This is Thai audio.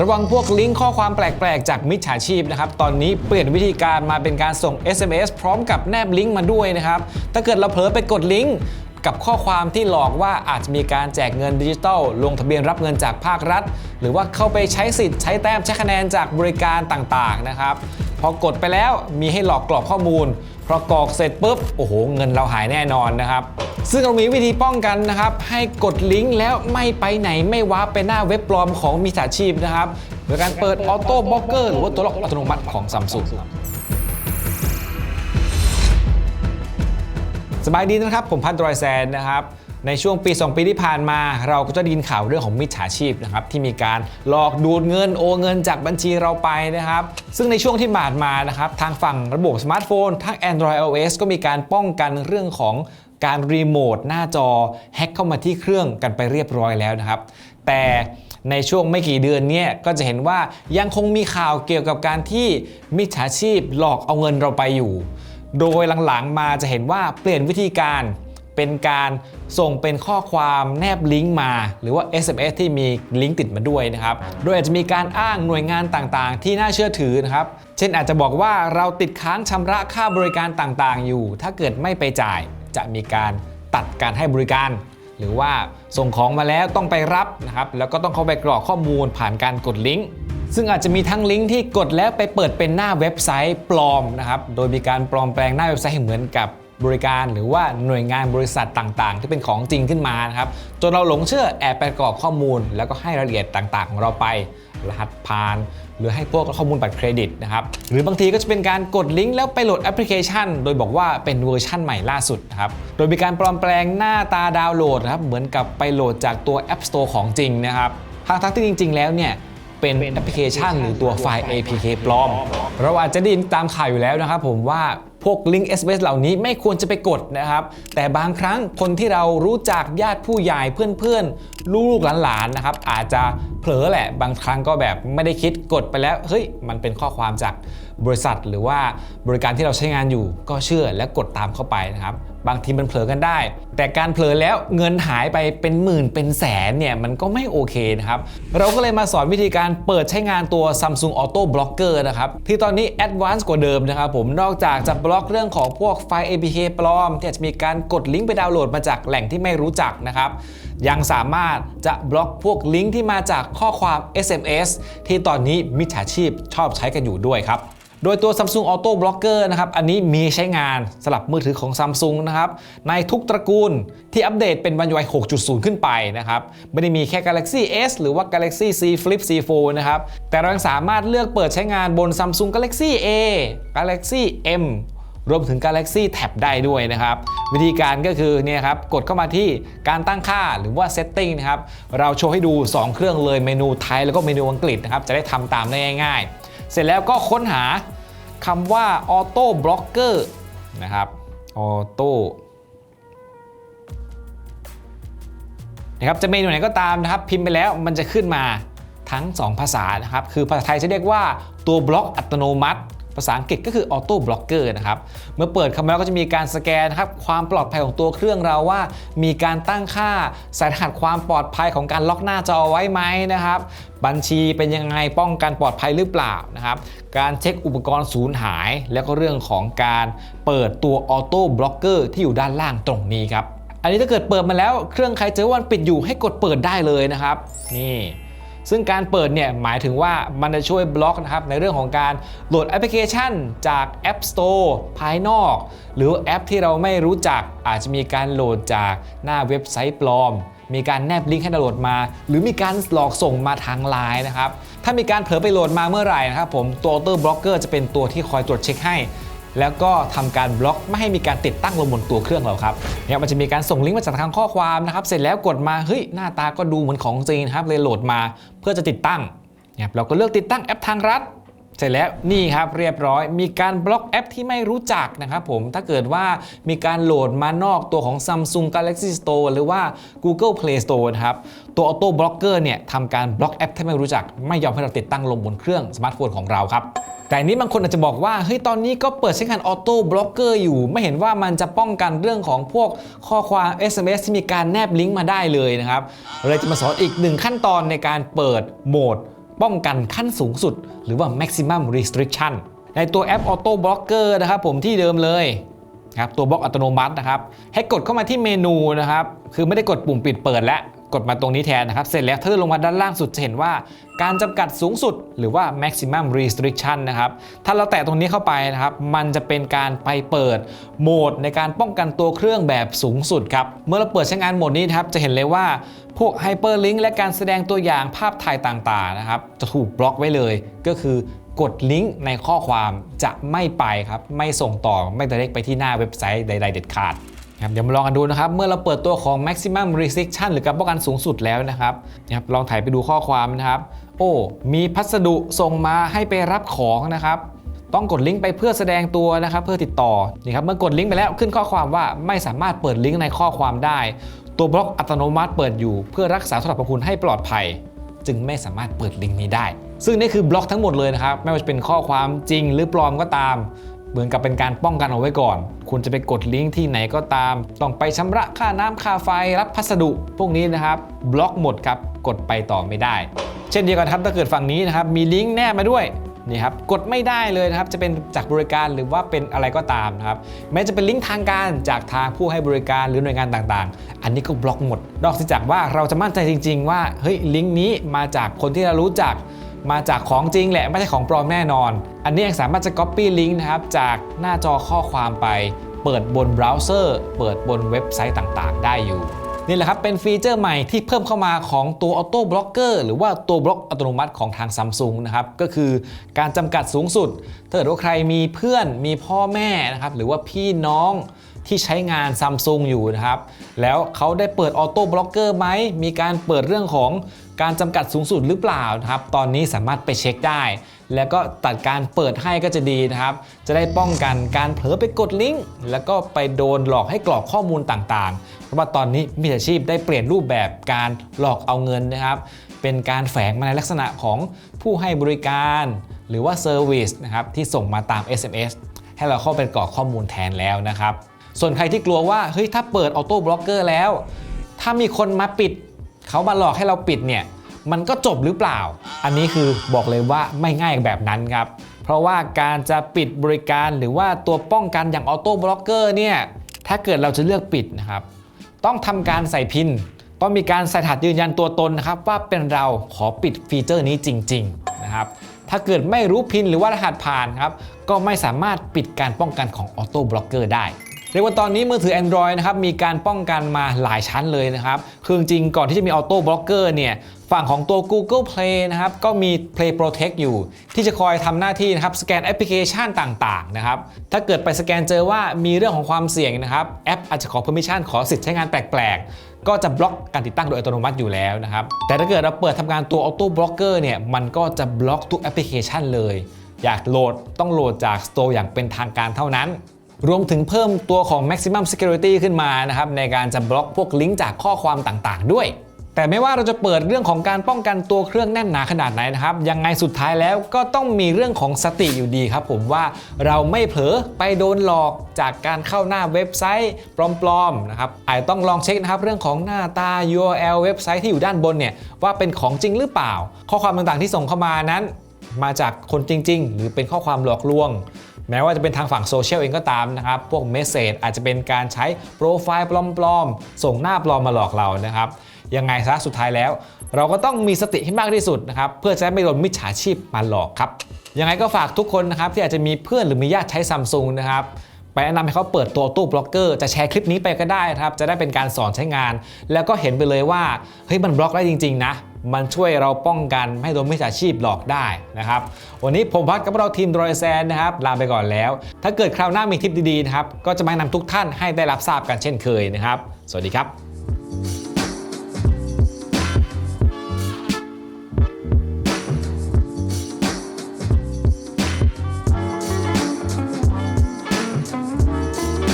ระวังพวกลิงก์ข้อความแปลก ๆ จากมิจฉาชีพนะครับ ตอนนี้เปลี่ยนวิธีการมาเป็นการส่ง SMS พร้อมกับแนบลิงก์มาด้วยนะครับ ถ้าเกิดเราเผลอไปกดลิงก์ กับข้อความที่หลอกว่าอาจจะมีการแจกเงินดิจิทัล ลงทะเบียนรับเงินจากภาครัฐ หรือว่าเข้าไปใช้สิทธิ์ใช้แต้มใช้คะแนนจากบริการต่างๆนะครับพอกดไปแล้วมีให้หลอกกรอกข้อมูลพอกรอกเสร็จปุ๊บโอ้โหเงินเราหายแน่นอนนะครับ ซึ่งเรามีวิธีป้องกันนะครับ ให้กดลิงก์แล้วไม่ไปไหนไม่ว้าปไปหน้าเว็บปลอมของมิจฉาชีพนะครับโดยการเปิดออโต้บล็อกเกอร์หรือว่าตัวล็อกอัตโนมัติของ Samsung สบายดีนะครับ ผมพันดรอยแซนนะครับ ในช่วงปี 2 ปีที่ผ่านมา เราก็จะได้ยินข่าวเรื่องของมิจฉาชีพนะครับที่มีการหลอกดูดเงินโอนเงินจากบัญชีเราไปนะครับ ซึ่งในช่วงที่ผ่านมานะครับทางฝั่งระบบสมาร์ทโฟนทั้ง Android iOS ก็มีการป้องกันเรื่องของการรีโมทหน้าจอแฮ็กเข้ามาที่เครื่องกันไปเรียบร้อยแล้วนะครับ แต่ในช่วงไม่กี่เดือนเนี้ก็จะเห็นว่ายังคงมีข่าวเกี่ยวกับการที่มิจฉาชีพหลอกเอาเงินเราไปอยู่ โดยหลังๆมาจะเห็นว่าเปลี่ยนวิธีการเป็นการส่งเป็นข้อความแนบลิงก์มา หรือว่า SMS ที่มีลิงก์ติดมาด้วยนะครับ โดยอาจจะมีการอ้างหน่วยงานต่างๆ ที่น่าเชื่อถือนะครับ เช่นอาจจะบอกว่าเราติดค้างชำระค่าบริการต่างๆ อยู่ ถ้าเกิดไม่ไปจ่ายจะมีการตัดการให้บริการ หรือว่าส่งของมาแล้วต้องไปรับนะครับ แล้วก็ต้องเข้าไปกรอกข้อมูลผ่านการกดลิงก์ ซึ่งอาจจะมีทั้งลิงก์ที่กดแล้วไปเปิดเป็นหน้าเว็บไซต์ปลอมนะครับ โดยมีการปลอมแปลงหน้าเว็บไซต์ให้เหมือนกับบริการหรือว่าหน่วยงานบริษัทต่างๆ ที่เป็นของจริงขึ้นมานะครับจนเราหลงเชื่อแอบไปกรอกข้อมูล แล้วก็ให้รายละเอียดต่างๆ ของเราไป รหัสผ่าน หรือให้พวกข้อมูลบัตรเครดิตนะครับหรือบางทีก็จะเป็นการกดลิงก์แล้วไปโหลดแอปพลิเคชัน โดยบอกว่าเป็นเวอร์ชั่นใหม่ล่าสุดนะครับโดยมีการปลอมแปลงหน้าตาดาวน์โหลดนะครับเหมือนกับไปโหลดจากตัว App Store ของจริงนะครับทั้งๆที่จริง ๆ แล้วเนี่ย เป็นแอปพลิเคชันหรือตัวไฟล์ APK ปลอม เราอาจจะได้ยินตามข่าวอยู่แล้วนะครับผมว่าพวกลิงก์ SMS เหล่านี้ไม่ควรจะไปกดนะครับ แต่บางครั้งคนที่เรารู้จักญาติผู้ใหญ่เพื่อนๆ ลูกหลานๆนะครับ อาจจะเผลอแหละบางครั้งก็แบบไม่ได้คิดกดไปแล้ว เฮ้ย มันเป็นข้อความจากบริษัทหรือว่าบริการที่เราใช้งานอยู่ก็เชื่อและกดตามเข้าไปนะครับ บางทีมันเผลอกันได้ แต่การเผลอแล้วเงินหายไปเป็นหมื่นเป็นแสนเนี่ยมันก็ไม่โอเคนะครับ เราก็เลยมาสอนวิธีการเปิดใช้งานตัว Samsung Auto Blocker นะครับ ที่ตอนนี้ Advanced กว่าเดิมนะครับผมนอกจากจะบล็อกเรื่องของพวกไฟล์ APK ปลอม ที่อาจจะมีการกดลิงก์ไปดาวน์โหลดมาจากแหล่งที่ไม่รู้จักนะครับยังสามารถจะบล็อกพวกลิงก์ที่มาจากข้อความ SMS ที่ตอนนี้มิจฉาชีพชอบใช้กันอยู่ด้วยครับ โดยตัว Samsung Auto Blocker นะครับ อันนี้มีใช้งานสลับมือถือของ Samsung นะครับ ในทุกตระกูลที่อัปเดตเป็น One UI 6.0 ขึ้นไปนะครับ ไม่ได้มีแค่ Galaxy S หรือว่า Galaxy Z Flip C Fold นะครับ แต่เรายังสามารถเลือกเปิดใช้งานบน Samsung Galaxy A Galaxy M รวมถึง Galaxy Tab ได้ด้วยนะครับ วิธีการก็คือเนี่ยครับกดเข้ามาที่การตั้งค่าหรือว่า Setting นะครับ เราโชว์ให้ดู 2 เครื่องเลยเมนูไทยแล้วก็เมนูอังกฤษนะครับ จะได้ทำตามได้ง่าย ๆ เสร็จแล้วก็ค้นหา คำว่าออโต้บล็อกเกอร์นะครับออโต้นะครับจะเมนูไหนก็ตามนะครับ พิมพ์ไปแล้วมันจะขึ้นมาทั้ง 2 ภาษานะครับ คือภาษาไทยจะเรียกว่าตัวบล็อกอัตโนมัติ ภาษาอังกฤษก็คือ Auto Blocker นะครับ เมื่อเปิดเข้ามาแล้วก็จะมีการสแกนนะครับความปลอดภัยของตัวเครื่องเราว่า มีการตั้งค่าใส่รหัสความปลอดภัยของการล็อกหน้าจอไว้ไหมนะครับ บัญชีเป็นยังไงป้องกันปลอดภัยหรือเปล่านะครับ การเช็คอุปกรณ์สูญหาย แล้วก็เรื่องของการเปิดตัว Auto Blocker ที่อยู่ด้านล่างตรงนี้ครับ อันนี้ถ้าเกิดเปิดมาแล้วเครื่องใครเจอว่ามันปิดอยู่ให้กดเปิดได้เลยนะครับ นี่ ซึ่งการเปิดเนี่ยหมายถึงว่ามันจะช่วยบล็อกนะครับในเรื่องของการโหลดแอปพลิเคชันจาก App Store ภายนอก หรือแอปที่เราไม่รู้จักอาจจะมีการโหลดจากหน้าเว็บไซต์ปลอม มีการแนบลิงก์ให้ดาวน์โหลดมา หรือมีการหลอกส่งมาทางไลน์นะครับถ้ามีการเผลอไปโหลดมาเมื่อไหร่นะครับผมตัว Auto Blocker จะเป็นตัวที่คอยตรวจเช็คให้ แล้วก็ทำการบล็อกไม่ให้มีการติดตั้งลงบนตัวเครื่องเราครับเนี่ยมันจะมีการส่งลิงก์มาจากทางข้อความนะครับเสร็จแล้วกดมาเฮ้ยหน้าตาก็ดูเหมือนของจริงนครับเลยโหลดมาเพื่อจะติดตั้งเนี่ยเราก็เลือกติดตั้งแอปทางรัฐ เสร็จแล้วนี่ครับเรียบร้อย มีการบล็อกแอปที่ไม่รู้จักนะครับผมถ้าเกิดว่ามีการโหลดมานอกตัวของ Samsung Galaxy Store หรือว่า Google Play Store นะครับตัว Auto Blocker เนี่ยทำการบล็อกแอปที่ไม่รู้จัก ไม่ยอมให้เราติดตั้งลงบนเครื่องสมาร์ทโฟนของเราครับแต่อันนี้บางคนอาจจะบอกว่าเฮ้ยตอนนี้ก็เปิดใช้งานออโต้บล็อกเกอร์อยู่ ไม่เห็นว่ามันจะป้องกันเรื่องของพวกข้อความ SMS ที่มีการแนบลิงก์มาได้เลยนะครับเราจะมาสอนอีกหนึ่งขั้นตอนในการเปิดโหมด ป้องกันขั้นสูงสุด หรือว่า maximum restriction ในตัวแอป Auto Blocker นะครับผมที่เดิมเลยครับตัวบล็อกอัตโนมัตินะครับ ให้กดเข้ามาที่เมนูนะครับ คือไม่ได้กดปุ่มปิดเปิดแล้ว กดมาตรงนี้แทนนะครับ เสร็จแล้วถ้าเลื่อลงมาด้านล่างสุดจะเห็นว่าการจำกัดสูงสุดหรือว่า maximum restriction นะครับ ถ้าเราแตะตรงนี้เข้าไปนะครับ มันจะเป็นการไปเปิดโหมดในการป้องกันตัวเครื่องแบบสูงสุดครับ เมื่อเราเปิดใช้งานโหมดนี้นะครับ จะเห็นเลยว่าพวก hyperlink และการแสดงตัวอย่างภาพถ่ายต่างๆนะครับ จะถูกบล็อกไว้เลย ก็คือกดลิงก์ในข้อความจะไม่ไปครับ ไม่ส่งต่อไม่ได้ไปที่หน้าเว็บไซต์ใด ๆ เด็ดขาด ครับเดี๋ยวมาลองกันดูนะครับ เมื่อเราเปิดตัวของ maximum restriction หรือการป้องกันสูงสุดแล้วนะครับนะครับลองถ่ายไปดูข้อความนะครับ โอ้ มีพัสดุส่งมาให้ไปรับของนะครับต้องกดลิงก์ไปเพื่อแสดงตัวนะครับเพื่อติดต่อนี่ครับเมื่อกดลิงก์ไปแล้วขึ้นข้อความว่าไม่สามารถเปิดลิงก์ในข้อความได้ ตัวบล็อกอัตโนมัติเปิดอยู่ เพื่อรักษาโทรัพท์ของคุณให้ปลอดภัย จึงไม่สามารถเปิดลิงก์นี้ได้ ซึ่งนี่คือบล็อกทั้งหมดเลยนะครับ ไม่ว่าจะเป็นข้อความจริงหรือปลอมก็ตาม เหมือนกับเป็นการป้องกันเอาไว้ก่อน คุณจะไปกดลิงก์ที่ไหนก็ตาม ต้องไปชำระค่าน้ำค่าไฟรับพัสดุ พวกนี้นะครับบล็อกหมดครับกดไปต่อไม่ได้ เช่นเดียวกันครับถ้าเกิดฝั่งนี้นะครับมีลิงก์แนบมาด้วยนี่ครับกดไม่ได้เลยนะครับจะเป็นจากบริการหรือว่าเป็นอะไรก็ตามนะครับแม้จะเป็นลิงก์ทางการจากทางผู้ให้บริการหรือหน่วยงานต่างๆ อันนี้ก็บล็อกหมดนอกจากว่าเราจะมั่นใจจริง ๆ ว่าเฮ้ยลิงก์นี้มาจากคนที่เรารู้จัก มาจากของจริงแหละไม่ใช่ของปลอมแน่นอน อันนี้ยังสามารถจะ Copy ลิงก์นะครับจากหน้าจอข้อความไป เปิดบนเบราว์เซอร์เปิดบนเว็บไซต์ต่างๆ ได้อยู่นี่แหละครับเป็นฟีเจอร์ใหม่ที่เพิ่มเข้ามาของตัว Auto Blocker หรือว่าตัวบล็อกอัตโนมัติของทาง Samsung นะครับก็คือการจำกัดสูงสุด ถ้าเกิดว่าใครมีเพื่อนมีพ่อแม่นะครับหรือว่าพี่น้องที่ใช้งาน Samsung อยู่นะครับ แล้วเขาได้เปิด Auto Blocker ไหมมีการเปิดเรื่องของ การจำกัดสูงสุดหรือเปล่านะครับ ตอนนี้สามารถไปเช็คได้ แล้วก็ตัดการเปิดให้ก็จะดีนะครับ จะได้ป้องกันการเผลอไปกดลิงก์แล้วก็ไปโดนหลอกให้กรอกข้อมูลต่างๆ เพราะว่าตอนนี้มิจฉาชีพได้เปลี่ยนรูปแบบการหลอกเอาเงินนะครับ เป็นการแฝงมาในลักษณะของผู้ให้บริการ หรือว่าเซอร์วิสนะครับที่ส่งมาตาม SMS ให้เราเข้าไปกรอกข้อมูลแทนแล้วนะครับ ส่วนใครที่กลัวว่าเฮ้ยถ้าเปิดออโต้บล็อกเกอร์แล้ว ถ้ามีคนมาปิด เขามาหลอกให้เราปิดเนี่ยมันก็จบหรือเปล่า อันนี้คือบอกเลยว่าไม่ง่ายแบบนั้นครับ เพราะว่าการจะปิดบริการหรือว่าตัวป้องกันอย่างออโต้บล็อกเกอร์เนี่ย ถ้าเกิดเราจะเลือกปิดนะครับ ต้องทำการใส่พิน ต้องมีการใส่รหัสยืนยันตัวตนนะครับ ว่าเป็นเราขอปิดฟีเจอร์นี้จริง ๆ นะครับ ถ้าเกิดไม่รู้พินหรือว่ารหัสผ่านครับ ก็ไม่สามารถปิดการป้องกันของออโต้บล็อกเกอร์ได้ เรียกว่าตอนนี้มือถือ Android นะครับมีการป้องกันมาหลายชั้นเลยนะครับคือจริงก่อนที่จะมี Auto Blocker เนี่ยฝั่งของตัว Google Play นะครับก็มี Play Protect อยู่ ที่จะคอยทำหน้าที่นะครับสแกนแอปพลิเคชันต่างๆนะครับถ้าเกิดไปสแกนเจอว่ามีเรื่องของความเสี่ยงนะครับแอปอาจจะขอ permission ขอสิทธิ์ใช้งานแปลกๆ ก็จะบล็อกการติดตั้งโดยอัตโนมัติอยู่แล้วนะครับแต่ถ้าเกิดเราเปิดทำการตัว Auto Blocker เนี่ยมันก็จะบล็อกทุกแอปพลิเคชันเลย อยากโหลดต้องโหลดจาก Store อย่างเป็นทางการเท่านั้น รวมถึงเพิ่มตัวของ maximum security ขึ้นมานะครับในการจะบล็อกพวกลิงก์จากข้อความต่างๆ ด้วย แต่ไม่ว่าเราจะเปิดเรื่องของการป้องกันตัวเครื่องแน่นหนาขนาดไหนนะครับยังไงสุดท้ายแล้วก็ต้องมีเรื่องของสติอยู่ดีครับผมว่าเราไม่เผลอไปโดนหลอกจากการเข้าหน้าเว็บไซต์ปลอมๆนะครับอาจต้องลองเช็คนะครับเรื่องของหน้าตา URL เว็บไซต์ที่อยู่ด้านบนเนี่ยว่าเป็นของจริงหรือเปล่า ข้อความต่างๆที่ส่งเข้ามานั้น มาจากคนจริง ๆ หรือเป็นข้อความหลอกลวง แม้ว่าจะเป็นทางฝั่งโซเชียลเองก็ตามนะครับ พวกเมสเซจอาจจะเป็นการใช้โปรไฟล์ปลอมๆ ส่งหน้าปลอมมาหลอกเรานะครับ ยังไงซะสุดท้ายแล้ว เราก็ต้องมีสติให้มากที่สุดนะครับ เพื่อจะไม่โดนมิจฉาชีพมาหลอกครับ ยังไงก็ฝากทุกคนนะครับที่อาจจะมีเพื่อนหรือมีญาติใช้ซัมซุงนะครับไปแนะนำให้เขาเปิดตัวตู้บล็อกเกอร์จะแชร์คลิปนี้ไปก็ได้ครับ จะได้เป็นการสอนใช้งาน แล้วก็เห็นไปเลยว่าเฮ้ยมันบล็อกได้จริง ๆ นะ มันช่วยเราป้องกันไม่ให้โดนมิจฉาชีพหลอกได้นะครับ วันนี้ผมพัดกับเราทีมดรอยแซนนะครับลาไปก่อนแล้ว ถ้าเกิดคราวหน้ามีทิปดีๆนะครับก็จะมาแนะนำทุกท่านให้ได้รับทราบกันเช่นเคยนะครับ สวัสดีครับ